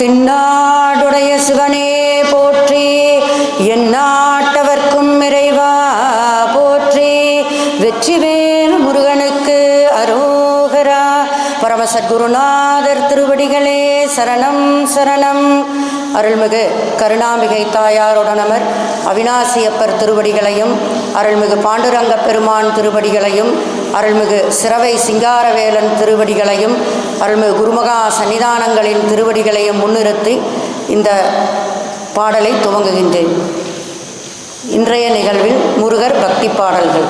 தின்னாடுடைய சிவனே போற்றி எந்நாட்டவர்க்கும் இறைவா போற்றி. வெற்றிவேல் முருகனுக்கு அரோகரா. பரமசத்குருநாதர் திருவடிகளே சரணம் சரணம். அருள்மிகு கருணாம்பிகை தாயாருடனமர் அவினாசியப்பர் திருவடிகளையும் அருள்மிகு பாண்டுரங்க பெருமான் திருவடிகளையும் அருள்மிகு சிறவை சிங்காரவேலன் திருவடிகளையும் அருள்மிகு குருமகா சன்னிதானங்களின் திருவடிகளையும் முன்னிறுத்தி இந்த பாடலை துவங்குகின்றேன். இன்றைய நிகழ்வில் முருகர் பக்தி பாடல்கள்.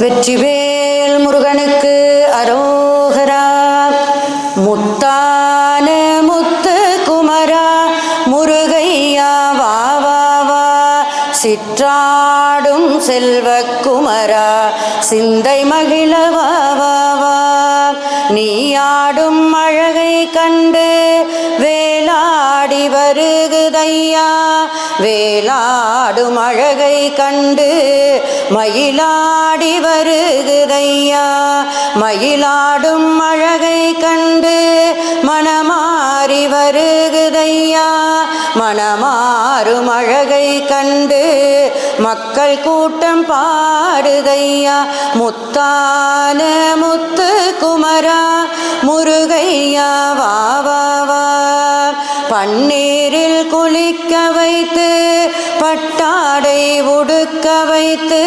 வெற்றிவேல் முருகனுக்கு அரோகரா முத் சிற்றாடும் செல்வக்குமரா சிந்தை மகிழ வா வா நீயாடும் அழகை கண்டு வேலாடி வருகுதையா. வேலாடும் அழகை கண்டு மயிலாடி வருகுதையா. மயிலாடும் அழகை கண்டு மனமா வருகுதையா மனமாறும் அழகை கண்டு மக்கள் கூட்டம் பாடுதையா முத்தான முத்து குமரா முருகையா வாவா வா. பன்னீரில் குளிக்க வைத்து பட்டாடை உடுக்க வைத்து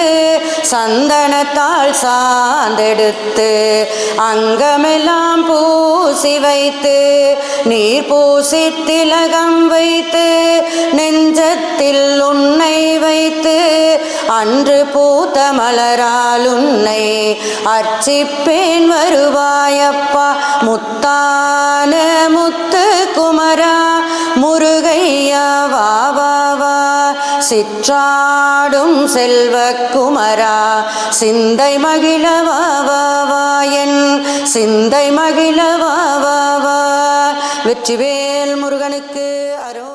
சந்தனத்தால் சாந்தெடுத்து அங்கமெல்லாம் பூசி வைத்து நீர் பூசி திலகம் வைத்து நெஞ்சத்தில் உன்னை வைத்து அன்று பூத்த மலரால் உன்னை அர்ச்சிப்பேன் வருவாயப்பா. முத்தான முத்து குமரா முருகையா சிற்றாடும் செல்வ குமரா சிந்தை மகிழவாவாயன் சிந்தை மகிழவாவா வெற்றிவேல் முருகனுக்கு அரோ